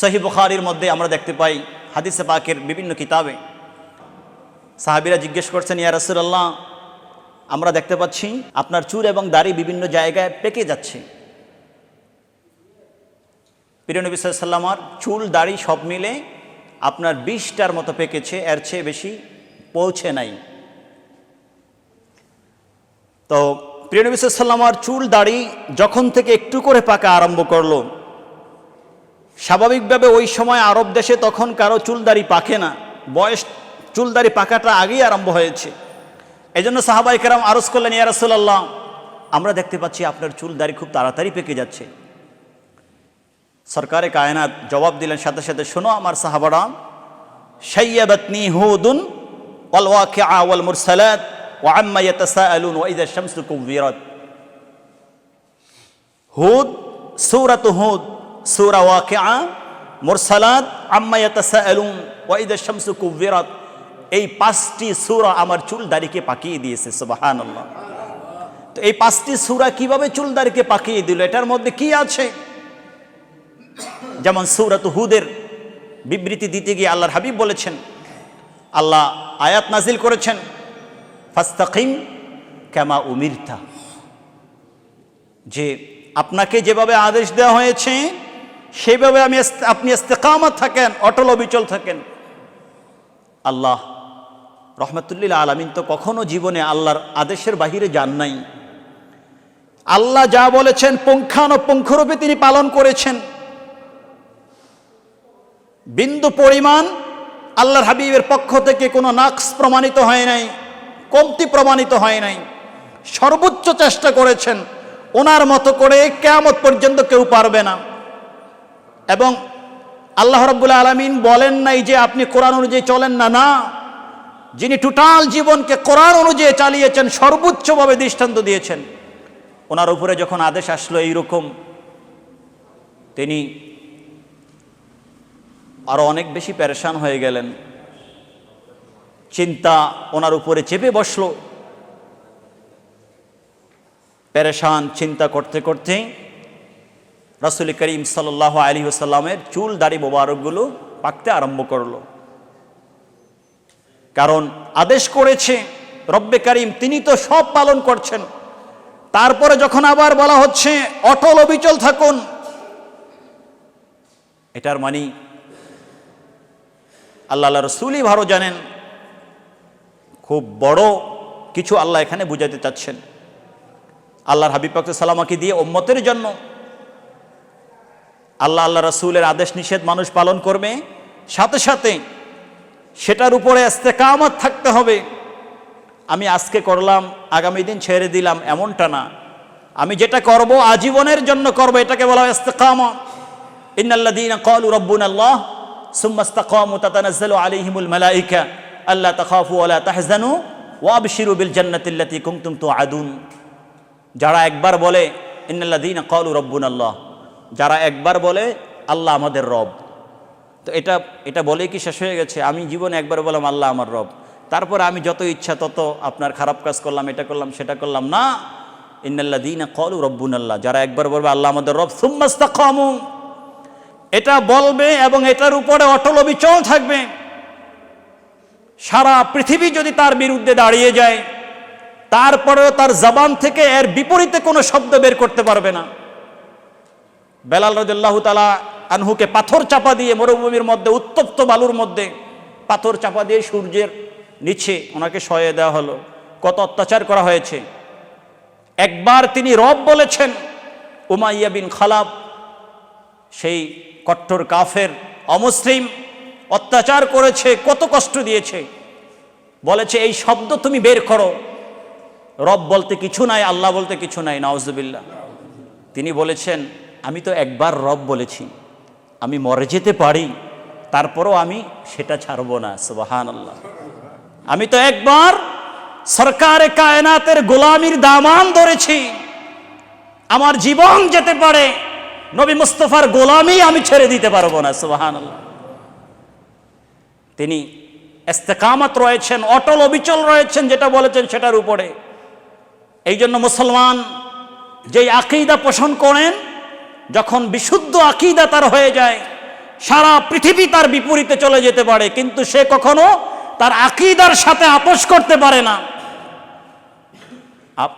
সহি বুখারির মধ্যে আমরা দেখতে পাই হাদিসে পাকের বিভিন্ন কিতাবে। সাহাবিরা জিজ্ঞেস করছেন, ইয়া রাসূলুল্লাহ, আমরা দেখতে পাচ্ছি আপনার চুল এবং দাড়ি বিভিন্ন জায়গায় পেকে যাচ্ছে। প্রিয় নবী সাল্লামার চুল, দাড়ি সব মিলে আপনার বিশটার মতো পেকেছে, এর চেয়ে বেশি পৌঁছে নাই। তো প্রিয় নবী সাল্লামার চুল, দাড়ি যখন থেকে একটু করে পাকা আরম্ভ করল স্বাভাবিকভাবে ওই সময় আরব দেশে তখন কারও চুলদারি পাকে না। বয়স চুলদারি পাকাটা আগেই আরম্ভ হয়েছে। এই জন্য সাহাবাই কেরাম আরজ করলেন, ইয়া রাসূলুল্লাহ, আমরা দেখতে পাচ্ছি আপনার চুলদারি খুব তাড়াতাড়ি পেকে যাচ্ছে। সরকারে কায়নাত জবাব দিলেন, সাথে সাথে, শোনো আমার সাহাবারা, শাইয়াবাতনি হুদুন ওয়াল ওয়া হুদ, সূরাতু হুদ সূরা ওয়াকিআ, মুরসালাত, আম্মা ইয়াতাসাআলুন, ওয়া ইযা শামসু কুবিরাত এই পাঁচটি সূরা আমার চুল দাড়িকে পাকিয়ে দিয়েছে, সুবহানাল্লাহ। তো এই পাঁচটি সূরা কীভাবে চুল দাড়িকে পাকিয়ে দিল? এটার মধ্যে কি আছে? যেমন সৌরাত হুদের বিবৃতি দিতে গিয়ে আল্লাহর হাবিব বলেছেন, আল্লাহ আয়াত নাজিল করেছেন, ফাস্তাকিম ক্যামা উমিরতা। যে আপনাকে যেভাবে আদেশ দেওয়া হয়েছে সেভাবে আমি আপনি ইস্তেকামত থাকেন, অটল অবিচল থাকেন। আল্লাহ, রহমতুল্লিল আলমিন তো কখনো জীবনে আল্লাহর আদেশের বাহিরে যান নাই। আল্লাহ যা বলেছেন পুঙ্খানুপুঙ্খরূপে তিনি পালন করেছেন। বিন্দু পরিমাণ আল্লাহর হাবিবের পক্ষ থেকে কোনো নাকস প্রমাণিত হয় নাই, কমতি প্রমাণিত হয় নাই। সর্বোচ্চ চেষ্টা করেছেন, ওনার মতো করে কেয়ামত পর্যন্ত কেউ পারবে না। এবং আল্লাহ রব্বুল্লা আলমিন বলেন নাই যে আপনি কোরআন অনুযায়ী চলেন না না। যিনি টোটাল জীবনকে কোরআন অনুযায়ী চালিয়েছেন, সর্বোচ্চভাবে দৃষ্টান্ত দিয়েছেন। ওনার উপরে যখন আদেশ আসলো এইরকম, তিনি আরও অনেক বেশি প্যারেশান হয়ে গেলেন। চিন্তা ওনার উপরে চেপে বসল। প্যারেশান চিন্তা করতে করতে রাসুল করিম সাল্লাহ আলী সাল্লামের চুল, দাড়ি মোবারকগুলো পাকতে আরম্ভ করল। কারণ আদেশ করেছে, রব্বে করিম তিনি তো সব পালন করছেন। তারপরে যখন আবার বলা হচ্ছে, অটল অবিচল থাকুন। এটার মানে আল্লাহ রসুলই ভালো জানেন, খুব বড় কিছু আল্লাহ এখানে বুঝাতে চাচ্ছেন। আল্লাহর হাবিব সালামাকে দিয়ে ওম্মতের জন্য আল্লাহ আল্লাহ রসুলের আদেশ নিষেধ মানুষ পালন করবে। সাথে সাথে সেটার উপরে ইস্তেকামত থাকতে হবে। আমি আজকে করলাম, আগামী দিন ছেড়ে দিলাম, এমনটা না। আমি যেটা করব, আজীবনের জন্য করব, এটাকে বলা হয় ইস্তেকামত। ইন্নাল্লাযীনা ক্বালু রাব্বুনাল্লাহ, সুম্মা ইসতাকামু তাতানাজ্জালু আলাইহিমুল মালায়েকা আল্লা তাখাফু ওয়া লা তাহজানু, ওয়া আবশিরু বিল জান্নাতি আল্লাতী কুনতুম তুআদুন। যারা একবার বলে, ইন্নাল্লাযীনা ক্বালু রাব্বুনাল্লাহ যারা একবার বলে, আল্লাহ আমাদের রব। তো এটা এটা বলে কি শেষ হয়ে গেছে? আমি জীবনে একবার বললাম, আল্লাহ আমার রব। তারপরে আমি যত ইচ্ছা তত আপনার খারাপ কাজ করলাম, এটা করলাম, সেটা করলাম। না! ইন্নাল্লা দিন কলু রব্বুন আল্লাহ যারা একবার বলবে, আল্লাহ আমাদের রব সুম্মাস্তা কমু এটা বলবে এবং এটার উপরে অটল অবিচল থাকবে। সারা পৃথিবী যদি তার বিরুদ্ধে দাঁড়িয়ে যায়, তারপরেও তার জবান থেকে এর বিপরীতে কোনো শব্দ বের করতে পারবে না। বেলাল রদুল্লাহ তালা আনহুকে পাথর চাপা দিয়ে মরুভূমির মধ্যে, উত্তপ্ত বালুর মধ্যে পাথর চাপা দিয়ে সূর্যের নিচে ওনাকে সয়ে দেওয়া হলো। কত অত্যাচার করা হয়েছে। একবার তিনি রব বলেছেন, উমাইয়া বিন খালাব, সেই কট্টর কাফের অমুসলিম অত্যাচার করেছে, কত কষ্ট দিয়েছে। বলেছে, এই শব্দ তুমি বের করো। রব বলতে কিছু নাই, আল্লাহ বলতে কিছু নাই নওয়াজবিল্লা তিনি বলেছেন আমি তো একবার রব বলেছি, আমি মরে যেতে পারি, তারপরও আমি সেটা ছাড়ব না সুবাহান আল্লাহ আমি তো একবার সরকারে কায়নাতের গোলামির দামান ধরেছি, আমার জীবন যেতে পারে, নবী মুস্তফার গোলামি আমি ছেড়ে দিতে পারব না সুবাহান আল্লাহ তিনি এস্তেকামত রয়েছেন, অটল অবিচল রয়েছেন, যেটা বলেছেন সেটার উপরে। এই জন্য মুসলমান যেই আকিদা পোষণ করেন যখন বিশুদ্ধ আকিদা তার হয়ে যায়, সারা পৃথিবী তার বিপরীতে চলে যেতে পারে, কিন্তু সে কখনো তার আকিদার সাথে আপোষ করতে পারে না।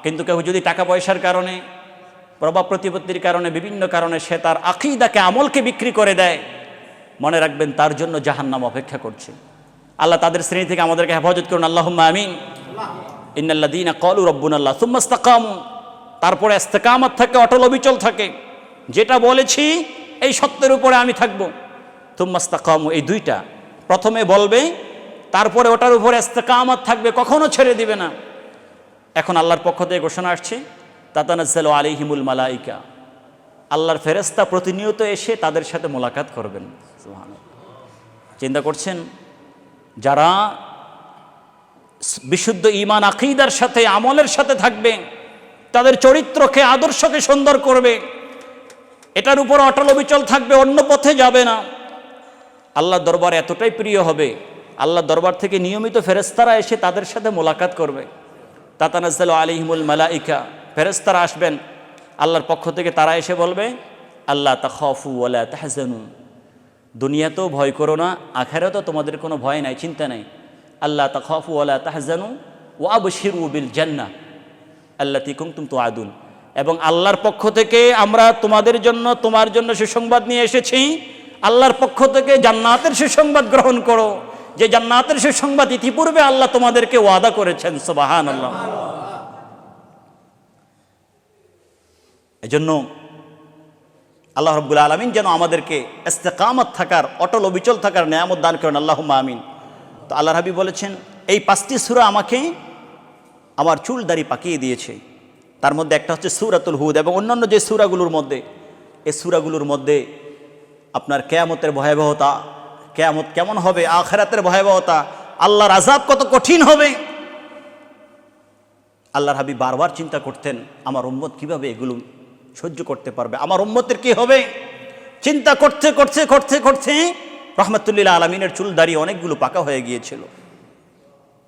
কিন্তু কেউ যদি টাকা পয়সার কারণে, প্রভাব প্রতিপত্তির কারণে, বিভিন্ন কারণে সে তার আকিদাকে, আমলকে বিক্রি করে দেয়, মনে রাখবেন তার জন্য জাহান্নাম অপেক্ষা করছে। আল্লাহ তাদের শ্রেণি থেকে আমাদেরকে হেফাজত করুন আল্লাহ আমিন। ইন্নাল্লাদিনা কলু রব্বুন আল্লাহ সুম্মাস্তাকাম তারপরে ইস্তেকামত থাকে অটল অবিচল থাকে। যেটা বলেছি, এই সত্যের উপরে আমি থাকব। তুম্মাস্তাকাম, এই দুইটা। প্রথমে বলবে, তারপরে ওটার উপরে ইস্তেকামত থাকবে, কখনো ছেড়ে দিবে না। এখন আল্লাহর পক্ষ থেকে ঘোষণা আসছে, তাতানাজ্জাল আলিহিমুল মালাইকা। আল্লাহর ফেরেস্তা প্রতিনিয়ত এসে তাদের সাথে মোলাকাত করবেন। চিন্তা করছেন, যারা বিশুদ্ধ ইমান আকিদার সাথে আমলের সাথে থাকবে, তাদের চরিত্রকে, আদর্শকে সুন্দর করবে এটার উপর অটল অবিচল থাকবে, অন্য পথে যাবে না। আল্লাহ দরবার এতটাই প্রিয় হবে আল্লাহ দরবার থেকে নিয়মিত ফেরেস্তারা এসে তাদের সাথে মোলাকাত করবে। তাতানাজ্জাল আলিহিমুল মালাইকা ফেরেস্তারা আসবেন, আল্লাহর পক্ষ থেকে তারা এসে বলবে আল্লাহ তা তাহফু ওলা তাহজানু দুনিয়াতেও ভয় করো না, আখেরাতেও তোমাদের কোনো ভয় নাই, চিন্তা নাই। আল্লাহ তাহফু ওলা তাহজানু ও আবশিরু বিল জান্না আল্লাহ তিকুম তুম তো আদুন এবং আল্লাহর পক্ষ থেকে আমরা তোমাদের জন্য, তোমার জন্য সুসংবাদ নিয়ে এসেছি। আল্লাহর পক্ষ থেকে জান্নাতের সুসংবাদ গ্রহণ করো। যে জান্নাতের সুসংবাদ ইতিপূর্বে আল্লাহ তোমাদেরকে ওয়াদা করেছেন সুবাহান আল্লাহ এজন্য আল্লাহ রব্বুল আলমিন যেন আমাদেরকে ইস্তেকামত থাকার, অটল অবিচল থাকার নিয়ামত দান করেন। আল্লাহ আমিন। তো আল্লাহ রাবি বলেছেন, এই পাঁচটি সুরা আমাকে আমার চুল দাড়ি পাকিয়ে দিয়েছে। তার মধ্যে একটা হচ্ছে সুরাতুল হুদ এবং অন্যান্য যে সুরাগুলোর মধ্যে, এই সুরাগুলোর মধ্যে আপনার কেয়ামতের ভয়াবহতা, কেয়ামত কেমন হবে, আখেরাতের ভয়াবহতা, আল্লাহর আজাব কত কঠিন হবে। আল্লাহর হাবি বারবার চিন্তা করতেন, আমার উম্মত কীভাবে এগুলো সহ্য করতে পারবে, আমার উম্মতের কি হবে? চিন্তা করতে করতে করতে করতে রহমতুল্লিল্লাহ আলমিনের চুল দাড়ি অনেকগুলো পাকা হয়ে গিয়েছিল।